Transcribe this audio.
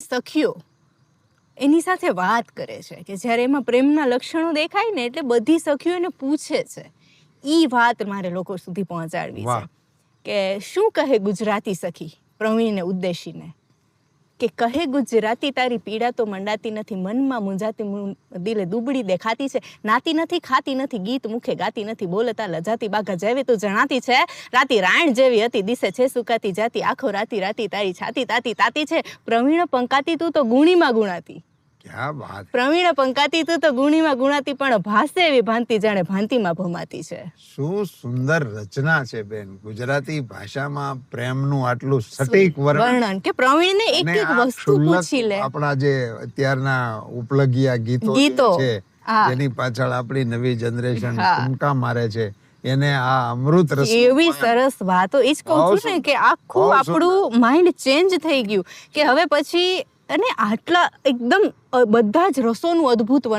સખીઓ એની સાથે વાત કરે છે કે જ્યારે એમાં પ્રેમના લક્ષણો દેખાય ને એટલે બધી સખીઓ એને પૂછે છે. ઈ વાત મારે લોકો સુધી પહોંચાડવી છે કે શું કહે ગુજરાતી સખી પ્રવીણને ઉદ્દેશીને? કે કહે ગુજરાતી, તારી પીડા તો મંડાતી નથી, મનમાં મૂંઝાતી દિલે દુબળી દેખાતી છે, નાતી નથી, ખાતી નથી, ગીત મુખે ગાતી નથી, બોલતા લજાતી, બાઘા જેવી તું જણાતી છે, રાતી રાયણ જેવી હતી, દિશે છે સુકાતી જાતી, આખો રાતી રાતી તારી છાતી તાતી તાતી છે, પ્રવીણ પંકાતી તું તો ગુણીમાં ગુણાતી. ક્યાં વાત? પ્રવીણ પંકાતી તું તો ગુણીમાં ગુણાતી પણ ભાસે એવી ભાંતિ જાણે ભાંતિમાં ભમાતી છે. શું સુંદર રચના છે બેન. ગુજરાતી ભાષામાં પ્રેમનું આટલું સટીક વર્ણન. કે પ્રવીણને એક એક વસ્તુ પૂછી લે. આપણા જે અત્યારના ઉપલગિયા ગીતો છે. જેની પાછળ આપણી નવી જનરેશન. ટૂંકા મારે છે એને આ અમૃત રસ એવી સરસ વાતો. એ જ કહું છું ને કે આખું આપણું માઇન્ડ ચેન્જ થઈ ગયું. કે હવે પછી અને આટલા એકદમ બધા જ રસોનું અદ્ભુત વર્ણન